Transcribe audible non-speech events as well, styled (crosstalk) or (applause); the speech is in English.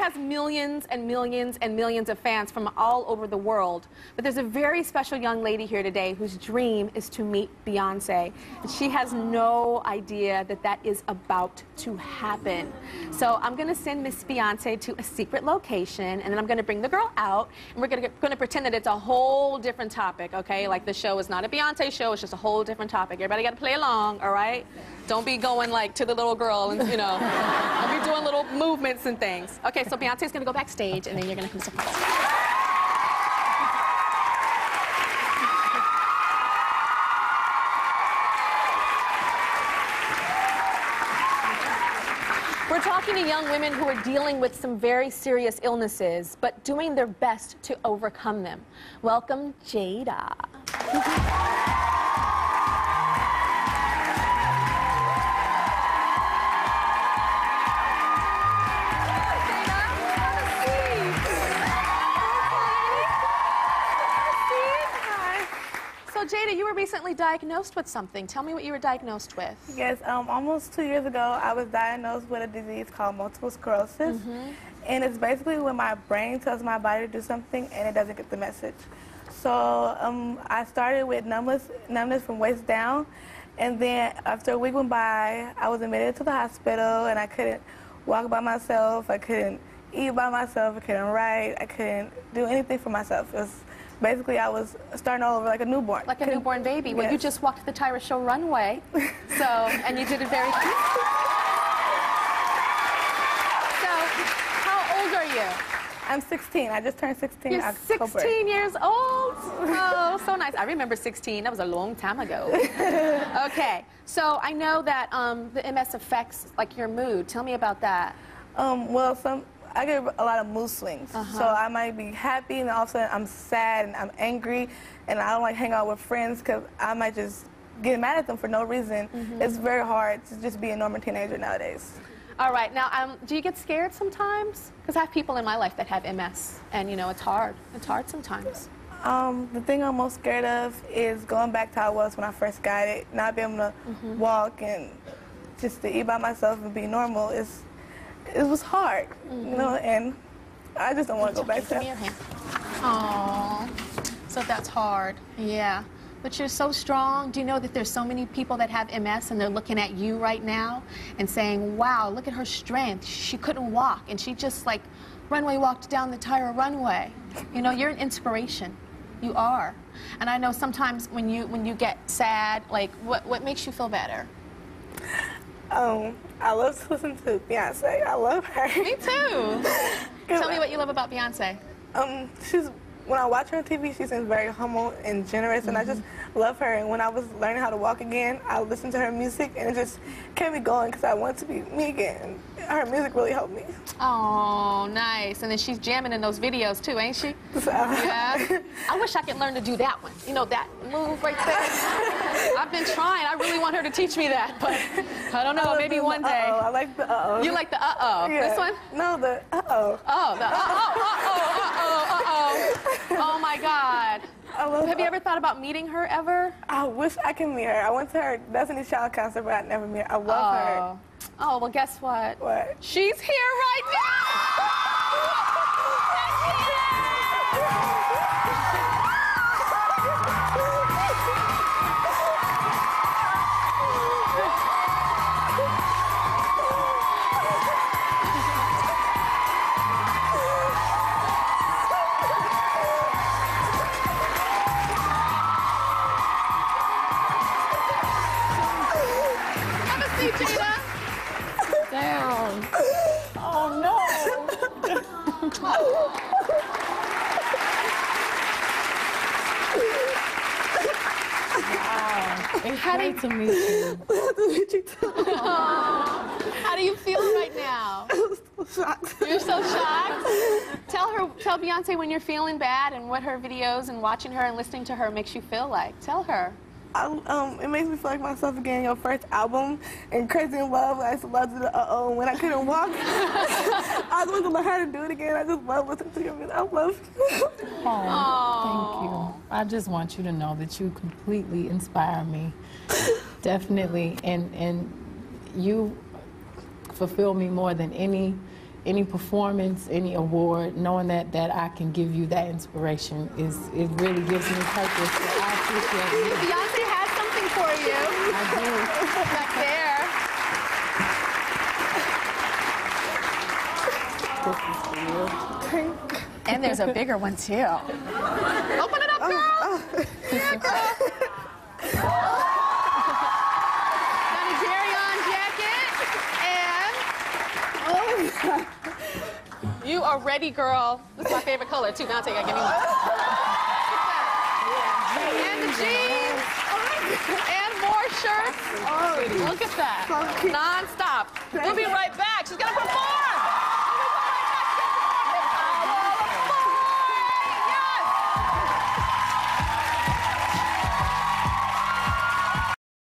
has millions and millions and millions of fans from all over the world. But there's a very special young lady here today whose dream is to meet Beyonce. And she has no idea that that is about to happen. So I'm going to send Miss Beyonce to a secret location, and then I'm going to bring the girl out, and we're going to going to pretend that it's a whole different topic, okay? Like the show is not a Beyonce show, it's just a whole different topic. Everybody got to play along, all right? Don't be going like to the little girl and, you know, don't be doing little movements and things. Okay, so Beyonce's gonna go backstage and then you're gonna come surprise We're talking to young women who are dealing with some very serious illnesses, but doing their best to overcome them. Welcome, Jada. (laughs) recently diagnosed with something. Tell me what you were diagnosed with. Yes, um, almost two years ago, I was diagnosed with a disease called multiple sclerosis. Mm -hmm. And it's basically when my brain tells my body to do something and it doesn't get the message. So um, I started with numbness, numbness from waist down. And then after a week went by, I was admitted to the hospital and I couldn't walk by myself. I couldn't eat by myself. I couldn't write. I couldn't do anything for myself. It was basically I was starting all over like a newborn. Like a newborn baby. Well, you just walked the Tyra Show runway, so (laughs) and you did it very. so, how old are you? I'm 16. I just turned 16 You're October. 16 years old? (laughs) Oh, so nice. I remember 16. That was a long time ago. (laughs) okay, so I know that um, the MS affects like your mood. Tell me about that. Um, well, some I get a lot of mood swings. Uh -huh. So I might be happy, and all of a sudden I'm sad and I'm angry, and I don't like hang out with friends because I might just get mad at them for no reason. Mm -hmm. It's very hard to just be a normal teenager nowadays. All right. Now, um, do you get scared sometimes? Because I have people in my life that have MS, and you know it's hard. It's hard sometimes. Um, the thing I'm most scared of is going back to how I was when I first got it, not being able to mm -hmm. walk and just to eat by myself and be normal. Is it was hard, mm -hmm. you know, and I just don't want to go back to that. Aww, so that's hard. Yeah. But you're so strong. Do you know that there's so many people that have MS and they're looking at you right now and saying, wow, look at her strength. She couldn't walk and she just like runway walked down the tire runway. You know, you're an inspiration. You are. And I know sometimes when you when you get sad, like what what makes you feel better? Um, I love to listen to Beyonce. I love her. Me too. (laughs) Tell me what you love about Beyonce. Um, she's when I watch her on TV, she seems very humble and generous, mm -hmm. and I just mm-hmm. love her. And when I was learning how to walk again, I listened to her music, and it just kept me going because I want to be me again. Her music really helped me. Oh, nice. And then she's jamming in those videos too, ain't she? (laughs) So, yeah. (laughs) I wish I could learn to do that one. You know, that move right there. I've been trying. I really want her to teach me that, but I don't know. I maybe one day. Uh -oh. I like the uh oh. You like the uh oh. Yeah. This one? No, the uh oh. Oh, the uh oh, uh oh, uh oh, uh oh. Oh my God. Have you ever thought about meeting her ever? I wish I could meet her. I went to her Destiny Child concert, but I never met her. I love oh. her. Oh, well, guess what? What? She's here right now! How do you, to meet you. to meet you too. How do you feel right now? (laughs) I'm so shocked. You're so shocked? tell her, tell Beyonce when you're feeling bad and what her videos and watching her and listening to her makes you feel like. Tell her. I, um, it makes me feel like myself again. Your first album and Crazy in Love. I used to love the uh oh when I couldn't walk. (laughs) I was going to learn how to do it again. I just love listening to your music. I love. You. oh, thank you. I just want you to know that you completely inspire me. (laughs) Definitely, and and you fulfill me more than any any performance, any award, knowing that, that I can give you that inspiration is it really gives me purpose. So I appreciate it. Beyonce has something for you I do. (laughs) back there. And there's a bigger one too. Open it up, girl. Oh, oh. Yeah, girl. Got a Jerry-on jacket, and you are ready, girl. This is my favorite color too. Now take it, give me one. And the jeans, and more shirts. Look at that, non-stop. We'll be right back. She's gonna perform.